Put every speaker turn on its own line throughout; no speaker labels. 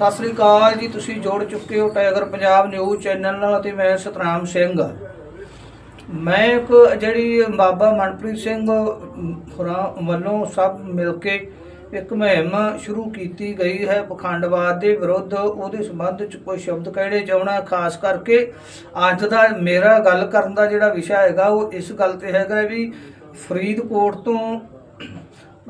ਸਤਿ ਸ੍ਰੀ ਅਕਾਲ ਜੀ, ਤੁਸੀਂ ਜੋੜ ਚੁੱਕੇ ਹੋ ਟਾਈਗਰ ਪੰਜਾਬ ਨਿਊਜ਼ ਚੈਨਲ ਨਾਲ ਅਤੇ ਮੈਂ ਸਤਨਾਮ ਸਿੰਘ। ਮੈਂ ਇੱਕ ਜਿਹੜੀ ਬਾਬਾ ਮਨਪ੍ਰੀਤ ਸਿੰਘ ਹੋਰਾਂ ਵੱਲੋਂ ਸਭ ਮਿਲ ਕੇ ਇੱਕ ਮੁਹਿੰਮ ਸ਼ੁਰੂ ਕੀਤੀ ਗਈ ਹੈ ਪਖੰਡਵਾਦ ਦੇ ਵਿਰੁੱਧ। ਉਹਦੇ ਸੰਬੰਧ ਚ ਕੋਈ ਸ਼ਬਦ ਕਹਿਣੇ ਚਾਹਣਾ ਖਾਸ ਕਰਕੇ ਅੱਜ ਦਾ ਮੇਰਾ ਗੱਲ ਕਰਨ ਦਾ ਜਿਹੜਾ ਵਿਸ਼ਾ ਹੈਗਾ, ਉਹ ਇਸ ਗੱਲ ਤੇ ਹੈਗਾ ਵੀ ਫਰੀਦਕੋਟ ਤੋਂ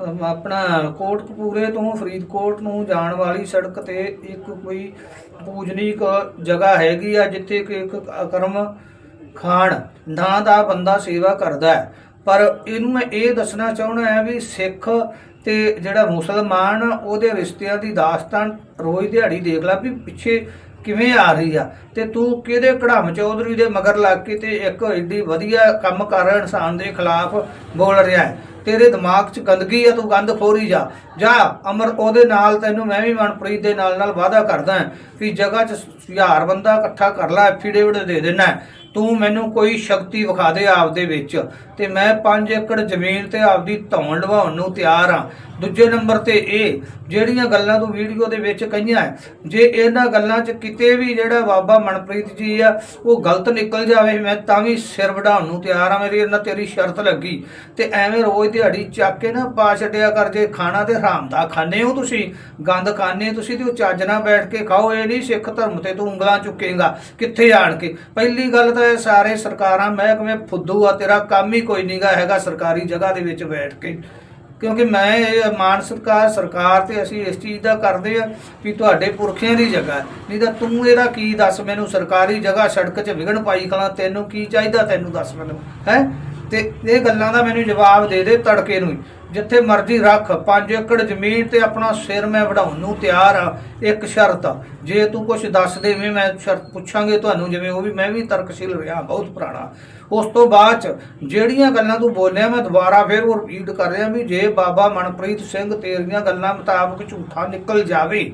ਆਪਣਾ ਕੋਟਕਪੂਰੇ ਤੋਂ ਫਰੀਦਕੋਟ ਨੂੰ ਜਾਣ ਵਾਲੀ ਸੜਕ ਤੇ ਇੱਕ ਕੋਈ ਪੂਜਨੀਕ ਜਗ੍ਹਾ ਹੈਗੀ ਆ ਜਿੱਥੇ ਕਿ ਇੱਕ ਅਕਰਮ ਖਾਨ ਨਾਂ ਦਾ ਬੰਦਾ ਸੇਵਾ ਕਰਦਾ ਹੈ। ਪਰ ਇਹਨੂੰ ਮੈਂ ਇਹ ਦੱਸਣਾ ਚਾਹੁੰਦਾ ਹਾਂ ਵੀ ਸਿੱਖ ਤੇ ਜਿਹੜਾ ਮੁਸਲਮਾਨ ਉਹਦੇ ਰਿਸ਼ਤਿਆਂ ਦੀ ਦਾਸਤਾਨ ਰੋਜ਼ ਦਿਹਾੜੀ ਦੇਖ ਲੈ ਵੀ ਪਿੱਛੇ ਕਿਵੇਂ ਆ ਰਹੀ ਆ ਤੇ ਤੂੰ ਕਿਹਦੇ ਕੜਮ ਚੌਧਰੀ ਦੇ ਮਗਰ ਲੱਗ ਕੇ ਤੇ ਇੱਕ ਐਡੀ ਵਧੀਆ ਕੰਮ ਕਰ ਇਨਸਾਨ ਦੇ ਖਿਲਾਫ ਬੋਲ ਰਿਹਾ ਹੈ। ਤੇਰੇ ਦਿਮਾਗ 'ਚ ਗੰਦਗੀ ਆ, ਤੂੰ ਗੰਦ ਖੋਰੀ ਜਾ। ਜਾ, ਅਮਰ, ਉਹਦੇ ਨਾਲ ਤੈਨੂੰ ਮੈਂ ਵੀ ਮਨਪ੍ਰੀਤ ਦੇ ਨਾਲ ਨਾਲ ਵਾਅਦਾ ਕਰਦਾ ਹਾਂ ਵੀ ਜਗ੍ਹਾ 'ਚ ਹਜ਼ਾਰ ਬੰਦਾ ਇਕੱਠਾ ਕਰ ਲੈ ਐਫੀਡੇਵਿਟ ਦੇ ਦੇਣਾ ਤੂੰ ਮੈਨੂੰ ਕੋਈ ਸ਼ਕਤੀ ਵਿਖਾ ਦੇ ਆਪਦੇ ਵਿੱਚ ਤੇ ਮੈਂ 5 ਏਕੜ ਜ਼ਮੀਨ ਤੇ ਆਪਦੀ ਧੌਣ ਲਵਾਉਣ ਨੂੰ ਤਿਆਰ ਹਾਂ। ਦੂਜੇ ਨੰਬਰ ਤੇ ਇਹ, ਜਿਹੜੀਆਂ ਗੱਲਾਂ ਤੂੰ ਵੀਡੀਓ ਦੇ ਵਿੱਚ ਕਹੀਆਂ ਜੇ ਇਹਨਾਂ ਗੱਲਾਂ 'ਚ ਕਿਤੇ ਵੀ ਜਿਹੜਾ ਬਾਬਾ ਮਨਪ੍ਰੀਤ ਜੀ ਆ, ਉਹ ਗਲਤ ਨਿਕਲ ਜਾਵੇ, ਮੈਂ ਤਾਂ ਵੀ ਸਿਰ ਵਢਾਉਣ ਨੂੰ ਤਿਆਰ ਆ ਮੇਰੀ ਇਹਨਾਂ ਤੇਰੀ ਸ਼ਰਤ ਲੱਗੀ। ਤੇ ਐਵੇਂ ਰੋਜ਼ ਦਿਹਾੜੀ ਚੱਕ ਕੇ ਨਾ ਪਾ ਛੱਡਿਆ ਕਰ, ਜੇ ਖਾਣਾ ਤੇ ਹਰਾਮ ਦਾ ਖਾਣੇ ਹੋ ਤੁਸੀਂ, ਗੰਦ ਖਾਣੇ ਤੁਸੀਂ ਤੇ ਉਹ ਚੱਜ ਨਾਲ ਬੈਠ ਕੇ ਖਾਓ, ਇਹ ਨਹੀਂ ਸਿੱਖ ਧਰਮ ਤੇ ਤੂੰ ਉਂਗਲਾਂ ਚੁੱਕੇਗਾ, ਕਿੱਥੇ ਆਣ ਕੇ? ਪਹਿਲੀ ਗੱਲ ਤਾਂ ਇਹ ਸਾਰੇ ਸਰਕਾਰਾਂ, ਮਹਿਕਮੇ ਫੁੱਦੂ ਆ, ਤੇਰਾ ਕੰਮ ਹੀ ਕੋਈ ਨਹੀਂਗਾ ਹੈਗਾ ਸਰਕਾਰੀ ਜਗ੍ਹਾ ਦੇ ਵਿੱਚ ਬੈਠ ਕੇ। ਕਿਉਂਕਿ ਮੈਂ ਇਹ ਮਾਨ ਸਰਕਾਰ ਸਰਕਾਰ ਤੇ ਅਸੀਂ ਇਸ ਚੀਜ਼ ਦਾ ਕਰਦੇ ਆ ਵੀ ਤੁਹਾਡੇ ਪੁਰਖਿਆਂ ਦੀ ਜਗ੍ਹਾ। ਨਹੀਂ ਤਾਂ ਤੂੰ ਇਹਦਾ ਕੀ ਦੱਸ ਮੈਨੂੰ? ਸਰਕਾਰੀ ਜਗ੍ਹਾ ਸੜਕ 'ਚ ਵਿਗਣ ਪਾਈ ਖਲਾ ਤੈਨੂੰ ਕੀ ਚਾਹੀਦਾ ਤੈਨੂੰ ਦੱਸ ਮੈਨੂੰ? ਹੈ? ਤੇ ਇਹ ਗੱਲਾਂ ਦਾ ਮੈਨੂੰ ਜਵਾਬ ਦੇ ਦੇ ਤੜਕੇ ਨੂੰ ਹੀ। ਜਿੱਥੇ ਮਰਜ਼ੀ ਰੱਖ 5 ਏਕੜ ਜ਼ਮੀਨ ਤੇ ਆਪਣਾ ਸਿਰ ਮੈਂ ਵਢਾਉਣ ਨੂੰ ਤਿਆਰ ਆ ਇੱਕ ਸ਼ਰਤ ਆ, ਜੇ ਤੂੰ ਕੁਝ ਦੱਸ ਦੇਵੇਂ ਮੈਂ ਸ਼ਰਤ ਪੁੱਛਾਂਗੇ ਤੁਹਾਨੂੰ ਜਿਵੇਂ ਉਹ ਵੀ ਮੈਂ ਵੀ ਤਰਕਸ਼ੀਲ ਰਿਹਾ ਬਹੁਤ ਪੁਰਾਣਾ। ਉਸ ਤੋਂ ਬਾਅਦ ਚ ਜਿਹੜੀਆਂ ਗੱਲਾਂ ਤੂੰ ਬੋਲਿਆ ਮੈਂ ਦੁਬਾਰਾ ਫਿਰ ਉਹ ਰਿਪੀਟ ਕਰ ਰਿਹਾ ਵੀ ਜੇ ਬਾਬਾ ਮਨਪ੍ਰੀਤ ਸਿੰਘ ਤੇਰੀਆਂ ਗੱਲਾਂ ਮੁਤਾਬਕ ਝੂਠਾ ਨਿਕਲ ਜਾਵੇ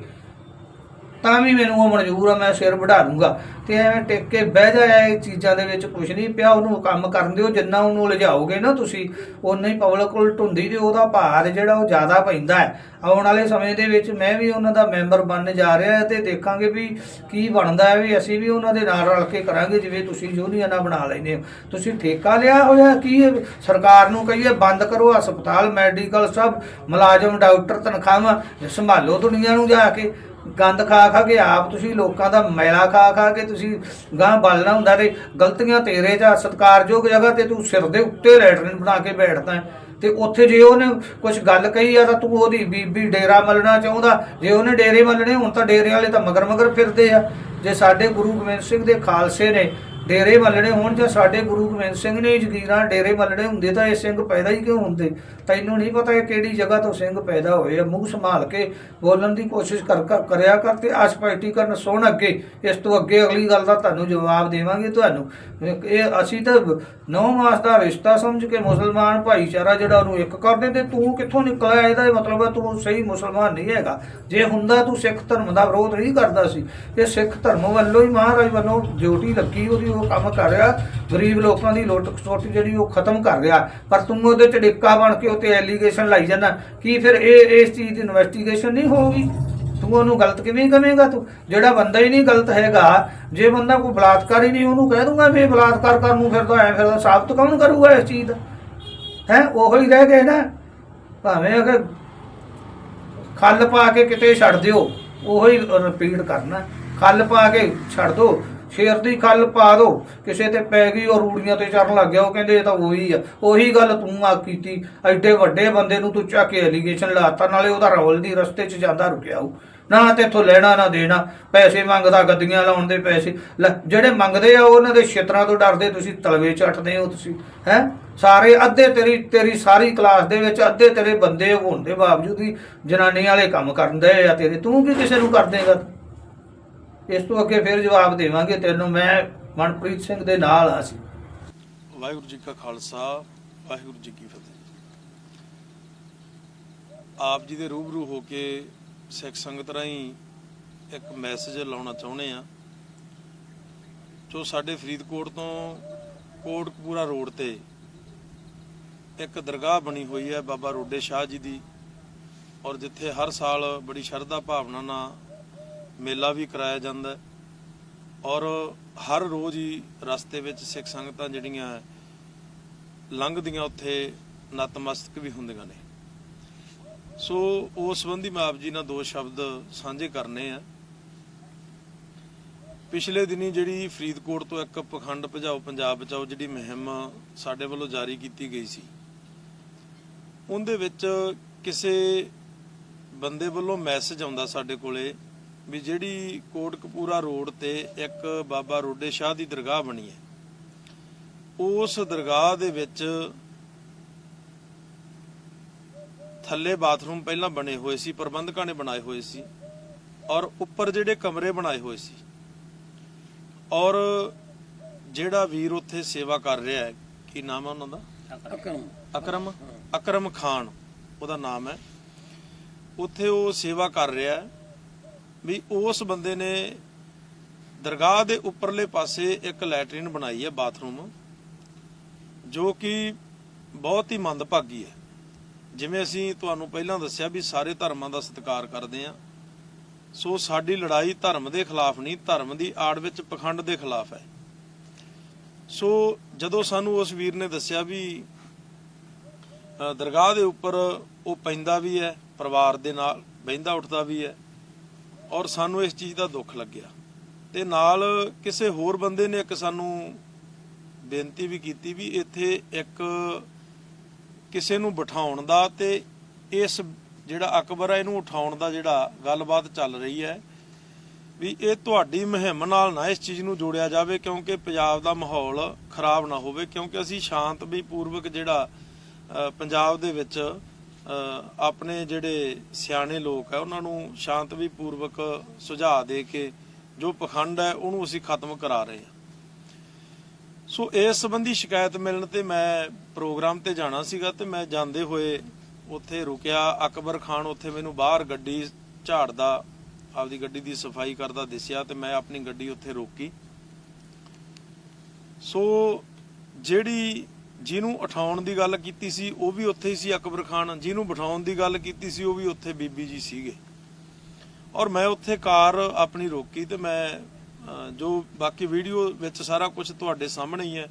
ਤਾਂ ਵੀ ਮੈਨੂੰ ਉਹ ਮਨਜ਼ੂਰ ਆ, ਮੈਂ ਸਿਰ ਵਢਾ ਲੂੰਗਾ ਤੇ ਐਵੇਂ ਟਿਕ ਕੇ ਬਹਿ ਜਾਇਆ ਇਹ ਚੀਜ਼ਾਂ ਦੇ ਵਿੱਚ ਕੁਝ ਨਹੀਂ ਪਿਆ, ਉਹਨੂੰ ਕੰਮ ਕਰਨ ਦਿਓ, ਜਿੰਨਾ ਉਹਨੂੰ ਲਿਜਾਓਗੇ ਨਾ ਤੁਸੀਂ ਉਨਾ ਹੀ ਪਬਲਿਕ ਕੋਲ ਢੁੰਦੀ ਤੇ ਉਹਦਾ ਭਾਰ ਜਿਹੜਾ ਉਹ ਜ਼ਿਆਦਾ ਪੈਂਦਾ ਹੈ। ਆਉਣ ਵਾਲੇ ਸਮੇਂ ਦੇ ਵਿੱਚ ਮੈਂ ਵੀ ਉਹਨਾਂ ਦਾ ਮੈਂਬਰ ਬਣਨ ਜਾ ਰਿਹਾ ਤੇ ਦੇਖਾਂਗੇ ਵੀ ਕੀ ਬਣਦਾ ਹੈ, ਵੀ ਅਸੀਂ ਵੀ ਉਹਨਾਂ ਦੇ ਨਾਲ ਰਲ ਕੇ ਕਰਾਂਗੇ, ਜਿਵੇਂ ਤੁਸੀਂ ਯੂਨੀਅਨਾਂ ਬਣਾ ਲੈਂਦੇ ਹੋ। ਤੁਸੀਂ ਠੇਕਾ ਲਿਆ ਹੋਇਆ ਕੀ ਹੈ? ਸਰਕਾਰ ਨੂੰ ਕਹੀਏ, ਬੰਦ ਕਰੋ ਹਸਪਤਾਲ, ਮੈਡੀਕਲ ਸਭ, ਮੁਲਾਜ਼ਮ, ਡਾਕਟਰ ਤਨਖਾਹਾਂ, ਸੰਭਾਲੋ ਦੁਨੀਆ ਨੂੰ ਜਾ ਕੇ। ਗੰਦ ਖਾ ਖਾ ਕੇ ਆਪ ਤੁਸੀਂ ਲੋਕਾਂ ਦਾ ਮੈਲਾ ਖਾ ਖਾ ਕੇ ਤੁਸੀਂ ਗਾਂ ਬਾਲਣਾ ਹੁੰਦਾ ਤੇ ਗਲਤੀਆਂ ਤੇਰੇ ਜਾਂ ਆ, ਸਤਿਕਾਰਯੋਗ ਜਗ੍ਹਾ ਤੇ ਤੂੰ ਸਿਰ ਦੇ ਉੱਤੇ ਲੈਟਰਿਨ ਬਣਾ ਕੇ ਬੈਠਦਾ ਤੇ ਉੱਥੇ ਜੇ ਉਹਨੇ ਕੁਝ ਗੱਲ ਕਹੀ ਆ ਤਾਂ ਤੂੰ ਉਹਦੀ ਬੀਬੀ ਡੇਰਾ ਮਲਣਾ ਚਾਹੁੰਦਾ। ਜੇ ਉਹਨੇ ਡੇਰੇ ਮਲਣੇ ਹੁਣ ਤਾਂ ਡੇਰੇ ਵਾਲੇ ਤਾਂ ਮਗਰ ਮਗਰ ਫਿਰਦੇ ਆ। ਜੇ ਸਾਡੇ ਗੁਰੂ ਗੋਬਿੰਦ ਸਿੰਘ ਦੇ ਖਾਲਸੇ ਨੇ ਡੇਰੇ ਮੱਲਣੇ ਹੋਣ ਜਾਂ ਸਾਡੇ ਗੁਰੂ ਗੋਬਿੰਦ ਸਿੰਘ ਨੇ ਜਗੀਰਾਂ ਡੇਰੇ ਮੱਲਣੇ ਹੁੰਦੇ ਤਾਂ ਇਹ ਸਿੰਘ ਪੈਦਾ ਹੀ ਕਿਉਂ ਹੁੰਦੇ? ਤੈਨੂੰ ਨਹੀਂ ਪਤਾ ਇਹ ਕਿਹੜੀ ਜਗ੍ਹਾ ਤੋਂ ਸਿੰਘ ਪੈਦਾ ਹੋਏ ਆ। ਮੂੰਹ ਸੰਭਾਲ ਕੇ ਬੋਲਣ ਦੀ ਕੋਸ਼ਿਸ਼ ਕਰ ਕਰਿਆ ਕਰ ਤੇ ਆਸਪੈਟੀ ਕਰਨ ਸੁਣ ਅੱਗੇ। ਇਸ ਤੋਂ ਅੱਗੇ ਅਗਲੀ ਗੱਲ ਦਾ ਤੁਹਾਨੂੰ ਜਵਾਬ ਦੇਵਾਂਗੇ ਤੁਹਾਨੂੰ। ਇਹ ਅਸੀਂ ਤਾਂ ਨੌ ਮਾਸ ਦਾ ਰਿਸ਼ਤਾ ਸਮਝ ਕੇ ਮੁਸਲਮਾਨ ਭਾਈਚਾਰਾ ਜਿਹੜਾ ਉਹਨੂੰ ਇੱਕ ਕਰਦੇ ਤੇ ਤੂੰ ਕਿੱਥੋਂ ਨਿਕਲਿਆ? ਇਹਦਾ ਮਤਲਬ ਹੈ ਤੂੰ ਸਹੀ ਮੁਸਲਮਾਨ ਨਹੀਂ ਹੈਗਾ। ਜੇ ਹੁੰਦਾ ਤੂੰ ਸਿੱਖ ਧਰਮ ਦਾ ਵਿਰੋਧ ਨਹੀਂ ਕਰਦਾ ਸੀ। ਇਹ ਸਿੱਖ ਧਰਮ ਵੱਲੋਂ ਹੀ ਮਹਾਰਾਜ ਵੱਲੋਂ ਡਿਊਟੀ ਲੱਗੀ ਉਹਦੀ ਉਹ ਕੰਮ ਕਰ ਰਿਹਾ। ਗਰੀਬ ਲੋਕਾਂ ਦੀ ਲੁੱਟ ਖਸੁੱਟ ਜਿਹੜੀ ਉਹ ਖਤਮ ਕਰ ਰਿਹਾ। ਪਰ ਤੂੰ ਉਹਦੇ ਚ ਡਿੱਕਾ ਬਣ ਕੇ ਉੱਤੇ ਐਲੀਗੇਸ਼ਨ ਲਾਈ ਜਾਂਦਾ। ਕੀ ਫਿਰ ਇਹ ਇਸ ਚੀਜ਼ ਦੀ ਇਨਵੈਸਟੀਗੇਸ਼ਨ ਨਹੀਂ ਹੋਊਗੀ? ਤੂੰ ਉਹਨੂੰ ਗਲਤ ਕਿਵੇਂ ਕਵੇਂਗਾ ਤੂੰ? ਜਿਹੜਾ ਬੰਦਾ ਹੀ ਨਹੀਂ ਗਲਤ ਹੈਗਾ, ਜੇ ਬੰਦਾ ਕੋਈ ਬਲਾਤਕਾਰ ਹੀ ਨਹੀਂ ਉਹਨੂੰ ਕਹਿ ਦੂੰਗਾ ਵੀ ਬਲਾਤਕਾਰ ਕਰਨ ਨੂੰ ਫਿਰਦਾ, ਐ ਫਿਰਦਾ, ਸਾਬਤ ਕੌਣ ਕਰੂਗਾ ਇਸ ਚੀਜ਼ ਦਾ? ਹੈ? ਉਹੋ ਹੀ ਰਹਿ ਗਏ ਨਾ। ਭਾਵੇਂ ਅਗਰ ਖੱਲ ਪਾ ਕੇ ਕਿਤੇ ਛੱਡ ਦਿਓ, ਉਹੋ ਹੀ ਰਿਪੀਟ ਕਰਨਾ। ਖੱਲ ਪਾ ਕੇ ਛੱਡ ਦਿਓ ਸ਼ੇਰ ਦੀ ਖੱਲ ਪਾ ਦੋ। ਕਿਸੇ ਤੇ ਪੈ ਗਈ ਉਹ ਰੂੜੀਆਂ ਤੇ ਚੜਨ ਲੱਗ ਗਿਆ ਉਹ ਕਹਿੰਦੇ ਇਹ ਤਾਂ ਉਹੀ ਆ। ਉਹੀ ਗੱਲ ਤੂੰ ਆ ਕੀਤੀ। ਐਡੇ ਵੱਡੇ ਬੰਦੇ ਨੂੰ ਤੂੰ ਚੱਕ ਕੇ ਐਲੀਗੇਸ਼ਨ ਲਾਤਾ ਨਾਲੇ ਉਹਦਾ ਰੌਲ ਦੀ ਰਸਤੇ 'ਚ ਜਾਂਦਾ ਰੁਕਿਆ ਉਹ। ਨਾ ਤੇ ਇਥੋਂ ਲੈਣਾ ਨਾ ਦੇਣਾ। ਪੈਸੇ ਮੰਗਦਾ ਗੱਦੀਆਂ ਲਾਉਣ ਦੇ ਪੈਸੇ। ਲੈ, ਜਿਹੜੇ ਮੰਗਦੇ ਆ ਉਹਨਾਂ ਦੇ ਛਿੱਤਰਾਂ ਤੋਂ ਡਰਦੇ ਤੁਸੀਂ ਤਲਵੇ ਚੱਟਦੇ ਹੋ ਤੁਸੀਂ ਹੈ? ਸਾਰੇ ਅੱਧੇ ਤੇਰੀ ਤੇਰੀ ਸਾਰੀ ਕਲਾਸ ਦੇ ਵਿੱਚ ਅੱਧੇ ਤੇਰੇ ਬੰਦੇ ਹੋਣ ਦੇ ਬਾਵਜੂਦ ਵੀ ਜਨਾਨੀ ਵਾਲੇ ਕੰਮ ਕਰਦੇ ਆ ਤੇਰੇ। ਤੂੰ ਵੀ ਕਿਸੇ ਨੂੰ ਕਰ ਦੇਗਾ? ਇਸ ਤੋਂ ਅੱਗੇ ਫਿਰ ਜਵਾਬ ਦੇਵਾਂਗੇ, ਤੈਨੂੰ ਮੈਂ ਮਨਪ੍ਰੀਤ ਸਿੰਘ ਦੇ ਨਾਲ ਆ ਸੀ
ਵਾਹਿਗੁਰੂ ਜੀ ਕਾ ਖਾਲਸਾ, ਵਾਹਿਗੁਰੂ ਜੀ ਕੀ ਫਤਿਹ। ਆਪ ਜੀ ਦੇ ਰੂਬਰੂ ਹੋ ਕੇ ਸਿੱਖ ਸੰਗਤ ਰਾਹੀਂ ਇੱਕ ਮੈਸੇਜ ਲਾਉਣਾ ਚਾਹੁੰਦੇ ਆ ਜੋ ਸਾਡੇ ਫਰੀਦਕੋਟ ਤੋਂ ਕੋਟਕਪੂਰਾ ਰੋਡ ਤੇ ਇੱਕ ਦਰਗਾਹ ਬਣੀ ਹੋਈ ਹੈ ਬਾਬਾ ਰੋਡੇ ਸ਼ਾਹ ਜੀ ਦੀ, ਔਰ ਜਿੱਥੇ ਹਰ ਸਾਲ ਬੜੀ ਸ਼ਰਧਾ ਭਾਵਨਾ ਨਾਲ ਮੇਲਾ ਵੀ ਕਰਾਇਆ ਜਾਂਦਾ ਹੈ। ਔਰ ਹਰ ਰੋਜ਼ ਹੀ ਰਸਤੇ ਵਿੱਚ ਸਿੱਖ ਸੰਗਤਾਂ ਜਿਹੜੀਆਂ ਲੰਘਦੀਆਂ ਉੱਥੇ ਨਤਮਸਤਕ ਵੀ ਹੁੰਦੀਆਂ ਨੇ। ਸੋ ਉਸ ਸੰਬੰਧੀ ਮੈਂ ਆਪ ਜੀ ਨਾਲ ਦੋ ਸ਼ਬਦ ਸਾਂਝੇ ਕਰਨੇ ਆ। ਪਿਛਲੇ ਦਿਨੀ ਜਿਹੜੀ ਫਰੀਦਕੋਟ ਤੋਂ ਇੱਕ ਪਖੰਡ ਭਜਾਓ ਪੰਜਾਬ ਬਚਾਓ ਜਿਹੜੀ ਮੁਹਿੰਮ ਸਾਡੇ ਵੱਲੋਂ ਜਾਰੀ ਕੀਤੀ ਗਈ ਸੀ, ਉਹਦੇ ਵਿੱਚ ਕਿਸੇ ਬੰਦੇ ਵੱਲੋਂ ਮੈਸੇਜ ਆਉਂਦਾ ਸਾਡੇ ਕੋਲੇ ਵੀ ਜਿਹੜੀ ਕੋਟਕਪੂਰਾ ਰੋਡ ਤੇ ਇੱਕ ਬਾਬਾ ਰੋਡੇ ਸ਼ਾਹ ਦੀ ਦਰਗਾਹ ਬਣੀ ਹੈ ਉਸ ਦਰਗਾਹ ਦੇ ਵਿੱਚ ਥੱਲੇ ਬਾਥਰੂਮ ਪਹਿਲਾਂ ਬਣੇ ਹੋਏ ਸੀ ਪ੍ਰਬੰਧਕਾਂ ਨੇ ਬਣਾਏ ਹੋਏ ਸੀ ਔਰ ਉੱਪਰ ਜਿਹੜੇ ਕਮਰੇ ਬਣਾਏ ਹੋਏ ਸੀ। ਔਰ ਜਿਹੜਾ ਵੀਰ ਉੱਥੇ ਸੇਵਾ ਕਰ ਰਿਹਾ ਹੈ ਕੀ ਨਾਮ ਹੈ ਉਹਨਾਂ ਦਾ?
ਅਕਰਮ।
ਅਕਰਮ? ਅਕਰਮ ਖਾਨ ਉਹਦਾ ਨਾਮ ਹੈ। ਉੱਥੇ ਉਹ ਸੇਵਾ ਕਰ ਰਿਹਾ ਹੈ। ਵੀ ਉਸ ਬੰਦੇ ਨੇ ਦਰਗਾਹ ਦੇ ਉੱਪਰਲੇ ਪਾਸੇ ਇੱਕ ਲੈਟਰਿਨ ਬਣਾਈ ਹੈ ਬਾਥਰੂਮ, ਜੋ ਕਿ ਬਹੁਤ ਹੀ ਮੰਦਭਾਗੀ ਹੈ। ਜਿਵੇਂ ਅਸੀਂ ਤੁਹਾਨੂੰ ਪਹਿਲਾਂ ਦੱਸਿਆ ਵੀ ਸਾਰੇ ਧਰਮਾਂ ਦਾ ਸਤਿਕਾਰ ਕਰਦੇ ਹਾਂ, ਸੋ ਸਾਡੀ ਲੜਾਈ ਧਰਮ ਦੇ ਖਿਲਾਫ ਨਹੀਂ, ਧਰਮ ਦੀ ਆੜ ਵਿੱਚ ਪਖੰਡ ਦੇ ਖਿਲਾਫ ਹੈ। ਸੋ ਜਦੋਂ ਸਾਨੂੰ ਉਸ ਵੀਰ ਨੇ ਦੱਸਿਆ ਵੀ ਦਰਗਾਹ ਦੇ ਉੱਪਰ ਉਹ ਪੈਂਦਾ ਵੀ ਹੈ, ਪਰਿਵਾਰ ਦੇ ਨਾਲ ਬਹਿੰਦਾ ਉੱਠਦਾ ਵੀ ਹੈ ਔਰ ਸਾਨੂੰ ਇਸ ਚੀਜ਼ ਦਾ ਦੁੱਖ ਲੱਗਿਆ। ਤੇ ਨਾਲ ਕਿਸੇ ਹੋਰ ਬੰਦੇ ਨੇ ਇੱਕ ਸਾਨੂੰ ਬੇਨਤੀ ਵੀ ਕੀਤੀ ਵੀ ਇੱਥੇ ਇੱਕ ਕਿਸੇ ਨੂੰ ਬਿਠਾਉਣ ਦਾ ਤੇ ਇਸ ਜਿਹੜਾ ਅਕਬਰ ਹੈ ਇਹਨੂੰ ਉਠਾਉਣ ਦਾ ਜਿਹੜਾ ਗੱਲਬਾਤ ਚੱਲ ਰਹੀ ਹੈ ਵੀ ਇਹ ਤੁਹਾਡੀ ਮੁਹਿੰਮ ਨਾਲ ਨਾ ਇਸ ਚੀਜ਼ ਨੂੰ ਜੋੜਿਆ ਜਾਵੇ ਕਿਉਂਕਿ ਪੰਜਾਬ ਦਾ ਮਾਹੌਲ ਖਰਾਬ ਨਾ ਹੋਵੇ ਕਿਉਂਕਿ ਅਸੀਂ ਸ਼ਾਂਤ ਵੀ ਪੂਰਵਕ ਜਿਹੜਾ ਪੰਜਾਬ ਦੇ ਵਿੱਚ ਆਪਣੇ ਜਿਹੜੇ ਸਿਆਣੇ ਲੋਕ ਹੈ ਉਹਨਾਂ ਨੂੰ ਸ਼ਾਂਤ ਪੂਰਵਕ ਸੁਝਾਅ ਦੇ ਕੇ ਜੋ ਪਖੰਡ ਹੈ, ਉਹਨੂੰ ਅਸੀਂ ਖਤਮ ਕਰਾ ਰਹੇ ਹਾਂ। ਸੋ ਇਸ ਸੰਬੰਧੀ ਸ਼ਿਕਾਇਤ ਮਿਲਣ ਤੇ ਮੈਂ ਪ੍ਰੋਗਰਾਮ ਤੇ ਜਾਣਾ ਸੀਗਾ ਤੇ ਮੈਂ ਜਾਂਦੇ ਹੋਏ ਉੱਥੇ ਰੁਕਿਆ। ਅਕਬਰ ਖਾਨ ਉੱਥੇ ਮੈਨੂੰ ਬਾਹਰ ਗੱਡੀ ਝਾੜਦਾ, ਆਪਦੀ ਗੱਡੀ ਦੀ ਸਫ਼ਾਈ ਕਰਦਾ ਦਿਸਿਆ ਤੇ ਮੈਂ ਆਪਣੀ ਗੱਡੀ ਉੱਥੇ ਰੋਕੀ। ਸੋ ਜਿਹੜੀ ਜਿਹਨੂੰ ਉਠਾਉਣ ਦੀ ਗੱਲ ਕੀਤੀ ਸੀ, ਉਹ ਵੀ ਉੱਥੇ ਹੀ ਸੀ ਅਕਬਰ ਖਾਨ। ਜਿਹਨੂੰ ਬਿਠਾਉਣ ਦੀ ਗੱਲ ਕੀਤੀ ਸੀ, ਉਹ ਵੀ ਉੱਥੇ ਬੀਬੀ ਜੀ ਸੀਗੇ। ਔਰ ਮੈਂ ਉੱਥੇ ਕਾਰ ਆਪਣੀ ਰੋਕੀ ਤੇ ਮੈਂ ਜੋ ਬਾਕੀ ਵੀਡੀਓ ਵਿੱਚ ਸਾਰਾ ਕੁਝ ਤੁਹਾਡੇ ਸਾਹਮਣੇ ਹੀ ਹੈ,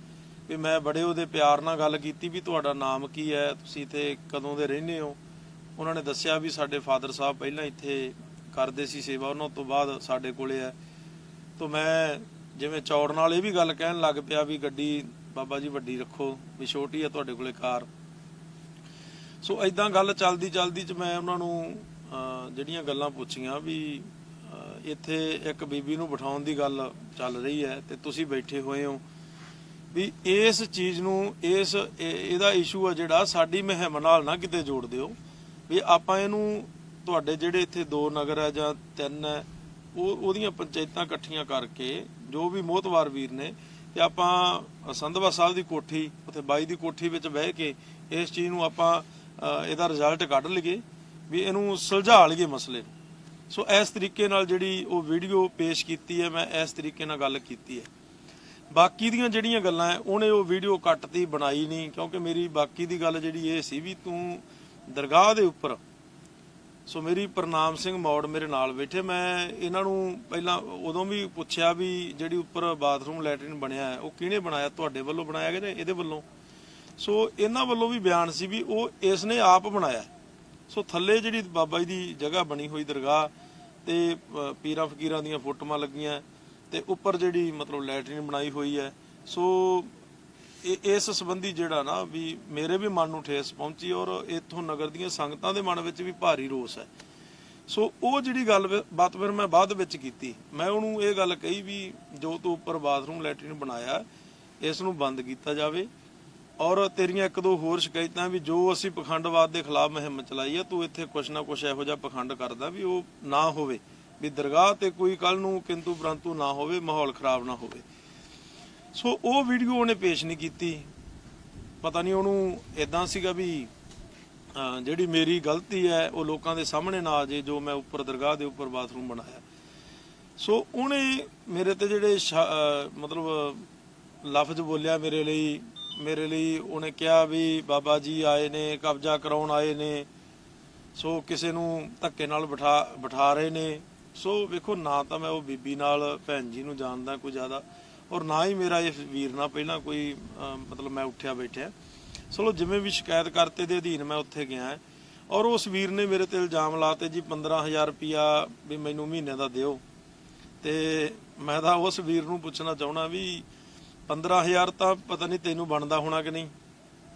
ਵੀ ਮੈਂ ਬੜੇ ਉਹਦੇ ਪਿਆਰ ਨਾਲ ਗੱਲ ਕੀਤੀ ਵੀ ਤੁਹਾਡਾ ਨਾਮ ਕੀ ਹੈ, ਤੁਸੀਂ ਇੱਥੇ ਕਦੋਂ ਦੇ ਰਹਿੰਦੇ ਹੋ? ਉਹਨਾਂ ਨੇ ਦੱਸਿਆ ਵੀ ਸਾਡੇ ਫਾਦਰ ਸਾਹਿਬ ਪਹਿਲਾਂ ਇੱਥੇ ਕਰਦੇ ਸੀ ਸੇਵਾ, ਉਹਨਾਂ ਤੋਂ ਬਾਅਦ ਸਾਡੇ ਕੋਲੇ ਹੈ। ਤੋਂ ਮੈਂ ਜਿਵੇਂ ਚੌੜ ਨਾਲ ਇਹ ਵੀ ਗੱਲ ਕਹਿਣ ਲੱਗ ਪਿਆ ਵੀ ਗੱਡੀ ਬਾਬਾ ਜੀ ਵੱਡੀ ਰੱਖੋ, ਵੀ ਛੋਟੀ ਹੈ ਤੁਹਾਡੇ ਕੋਲੇ ਕਾਰ। ਸੋ ਐਦਾਂ ਗੱਲ ਚੱਲਦੀ ਚੱਲਦੀ ਚ ਮੈਂ ਉਹਨਾਂ ਨੂੰ ਜਿਹੜੀਆਂ ਗੱਲਾਂ ਪੁੱਛੀਆਂ ਵੀ ਇੱਥੇ ਇੱਕ ਬੀਬੀ ਨੂੰ ਬਿਠਾਉਣ ਦੀ ਗੱਲ ਚੱਲ ਰਹੀ ਹੈ ਤੇ ਤੁਸੀਂ ਬੈਠੇ ਹੋਏ ਹੋ ਵੀ ਇਸ ਚੀਜ਼ ਨੂੰ, ਇਸ ਇਹ- ਇਹਦਾ ਇਸ਼ੂ ਆ ਜਿਹੜਾ ਸਾਡੀ ਮੁਹਿੰਮ ਨਾਲ ਨਾ ਕਿਤੇ ਜੋੜ ਦਿਓ ਵੀ ਆਪਾਂ ਇਹਨੂੰ ਤੁਹਾਡੇ ਜਿਹੜੇ ਇੱਥੇ ਦੋ ਨਗਰ ਹੈ ਜਾਂ ਤਿੰਨ ਹੈ ਉਹ ਉਹਦੀਆਂ ਪੰਚਾਇਤਾਂ ਇਕੱਠੀਆਂ ਕਰਕੇ ਜੋ ਵੀ ਮੋਹਤਵਾਰ ਵੀਰ ਨੇ ਤੇ ਆਪਾਂ ਸੰਧਵਾ ਸਾਹਿਬ ਦੀ ਕੋਠੀ, ਉੱਥੇ ਬਾਈ ਦੀ ਕੋਠੀ ਵਿੱਚ ਬਹਿ ਕੇ ਇਸ ਚੀਜ਼ ਨੂੰ ਆਪਾਂ ਇਹਦਾ ਰਿਜ਼ਲਟ ਕੱਢ ਲਈਏ ਵੀ ਇਹਨੂੰ ਸੁਲਝਾ ਲਈਏ ਮਸਲੇ ਸੋ ਇਸ ਤਰੀਕੇ ਨਾਲ ਜਿਹੜੀ ਉਹ ਵੀਡੀਓ ਪੇਸ਼ ਕੀਤੀ ਹੈ, ਮੈਂ ਇਸ ਤਰੀਕੇ ਨਾਲ ਗੱਲ ਕੀਤੀ ਹੈ। ਬਾਕੀ ਦੀਆਂ ਜਿਹੜੀਆਂ ਗੱਲਾਂ ਹੈ, ਉਹਨੇ ਉਹ ਵੀਡੀਓ ਕੱਟਤੀ, ਬਣਾਈ ਨਹੀਂ, ਕਿਉਂਕਿ ਮੇਰੀ ਬਾਕੀ ਦੀ ਗੱਲ ਜਿਹੜੀ ਇਹ ਸੀ ਵੀ ਤੂੰ ਦਰਗਾਹ ਦੇ ਉੱਪਰ ਸੋ ਮੇਰੀ ਪ੍ਰਨਾਮ ਸਿੰਘ ਮੌੜ ਮੇਰੇ ਨਾਲ ਬੈਠੇ। ਮੈਂ ਇਹਨਾਂ ਨੂੰ ਪਹਿਲਾਂ ਉਦੋਂ ਵੀ ਪੁੱਛਿਆ ਵੀ ਜਿਹੜੀ ਉੱਪਰ ਬਾਥਰੂਮ ਲੈਟਰਿਨ ਬਣਿਆ ਹੈ, ਉਹ ਕਿਹਨੇ ਬਣਾਇਆ? ਤੁਹਾਡੇ ਵੱਲੋਂ ਬਣਾਇਆ ਗਿਆ ਜਾਂ ਇਹਦੇ ਵੱਲੋਂ। ਸੋ ਇਹਨਾਂ ਵੱਲੋਂ ਵੀ ਬਿਆਨ ਸੀ ਵੀ ਉਹ ਇਸ ਨੇ ਆਪ ਬਣਾਇਆ ਸੋ ਥੱਲੇ ਜਿਹੜੀ ਬਾਬਾ ਜੀ ਦੀ ਜਗ੍ਹਾ ਬਣੀ ਹੋਈ ਦਰਗਾਹ ਤੇ ਪੀਰਾਂ ਫਕੀਰਾਂ ਦੀਆਂ ਫੋਟੋਆਂ ਲੱਗੀਆਂ ਤੇ ਉੱਪਰ ਜਿਹੜੀ ਮਤਲਬ ਲੈਟਰਿਨ ਬਣਾਈ ਹੋਈ ਹੈ। ਸੋ ਇਸ ਸੰਬੰਧੀ ਜਿਹੜਾ ਨਾ ਵੀ ਮੇਰੇ ਵੀ ਮਨ ਨੂੰ ਠੇਸ ਪਹੁੰਚੀ ਔਰ ਇੱਥੋਂ ਨਗਰ ਦੀਆਂ ਸੰਗਤਾਂ ਦੇ ਮਨ ਵਿੱਚ ਵੀ ਭਾਰੀ ਰੋਸ ਹੈ। ਸੋ ਉਹ ਜਿਹੜੀ ਗੱਲ ਬਾਤ ਫਿਰ ਮੈਂ ਬਾਅਦ ਵਿੱਚ ਕੀਤੀ। ਮੈਂ ਉਹਨੂੰ ਇਹ ਗੱਲ ਕਹੀ ਵੀ ਜੋ ਤੂੰ ਉੱਪਰ ਬਾਥਰੂਮ ਲੈਟਰਨ ਬਣਾਇਆ, ਇਸ ਨੂੰ ਬੰਦ ਕੀਤਾ ਜਾਵੇ ਔਰ ਤੇਰੀਆਂ ਇੱਕ ਦੋ ਹੋਰ ਸ਼ਿਕਾਇਤਾਂ ਵੀ ਜੋ ਅਸੀਂ ਪਖੰਡਵਾਦ ਦੇ ਖਿਲਾਫ ਮੁਹਿੰਮ ਚਲਾਈ ਹੈ ਤੂੰ ਇੱਥੇ ਕੁਛ ਨਾ ਕੁਛ ਇਹੋ ਜਿਹਾ ਪਖੰਡ ਕਰਦਾ ਵੀ ਉਹ ਨਾ ਹੋਵੇ। ਵੀ ਦਰਗਾਹ ਤੇ ਕੋਈ ਕੱਲ ਨੂੰ ਕਿੰਤੂ ਪ੍ਰੰਤੂ ਨਾ ਹੋਵੇ, ਮਾਹੌਲ ਖਰਾਬ ਨਾ ਹੋਵੇ। ਸੋ ਉਹ ਵੀਡੀਓ ਉਹਨੇ ਪੇਸ਼ ਨਹੀਂ ਕੀਤੀ। ਪਤਾ ਨਹੀਂ ਉਹਨੂੰ ਇਦਾਂ ਸੀਗਾ ਵੀ ਜਿਹੜੀ ਮੇਰੀ ਗਲਤੀ ਹੈ, ਉਹ ਲੋਕਾਂ ਦੇ ਸਾਹਮਣੇ ਨਾ ਆ ਜੇ ਜੋ ਮੈਂ ਉੱਪਰ ਦਰਗਾਹ ਦੇ ਉੱਪਰ ਬਾਥਰੂਮ ਬਣਾਇਆ। ਸੋ ਉਹਨੇ ਮੇਰੇ ਤੇ ਜਿਹੜੇ ਮਤਲਬ ਲਫ਼ਜ਼ ਬੋਲਿਆ ਮੇਰੇ ਲਈ ਮੇਰੇ ਲਈ ਉਹਨੇ ਕਿਹਾ ਵੀ ਬਾਬਾ ਜੀ ਆਏ ਨੇ, ਕਬਜ਼ਾ ਕਰਾਉਣ ਆਏ ਨੇ। ਸੋ ਕਿਸੇ ਨੂੰ ਧੱਕੇ ਨਾਲ ਬਿਠਾ ਬਿਠਾ ਰਹੇ ਨੇ। ਸੋ ਵੇਖੋ, ਨਾ ਤਾਂ ਮੈਂ ਉਹ ਬੀਬੀ ਨਾਲ, ਭੈਣ ਜੀ ਨੂੰ ਜਾਣਦਾ ਕੋਈ ਜ਼ਿਆਦਾ। ਔਰ ਨਾ ਹੀ ਮੇਰਾ ਇਹ ਵੀਰ ਨਾਲ ਪਹਿਲਾਂ ਕੋਈ ਮਤਲਬ ਮੈਂ ਉੱਠਿਆ ਬੈਠਿਆ। ਚਲੋ ਜਿਵੇਂ ਵੀ ਸ਼ਿਕਾਇਤ ਕਰਤੇ ਦੇ ਅਧੀਨ ਮੈਂ ਉੱਥੇ ਗਿਆ। ਹਾਂ। ਔਰ ਉਸ ਵੀਰ ਨੇ ਮੇਰੇ ਤੇ ਇਲਜ਼ਾਮ ਲਾਤੇ ਜੀ 15000 ਰੁਪਿਆ ਵੀ ਮੈਨੂੰ ਮਹੀਨੇ ਦਾ ਦਿਓ। ਤੇ ਮੈਂ ਤਾਂ ਉਸ ਵੀਰ ਨੂੰ ਪੁੱਛਣਾ ਚਾਹਣਾ ਵੀ 15000 ਤਾਂ ਪਤਾ ਨਹੀਂ ਤੈਨੂੰ ਬਣਦਾ ਹੋਣਾ ਕਿ ਨਹੀਂ।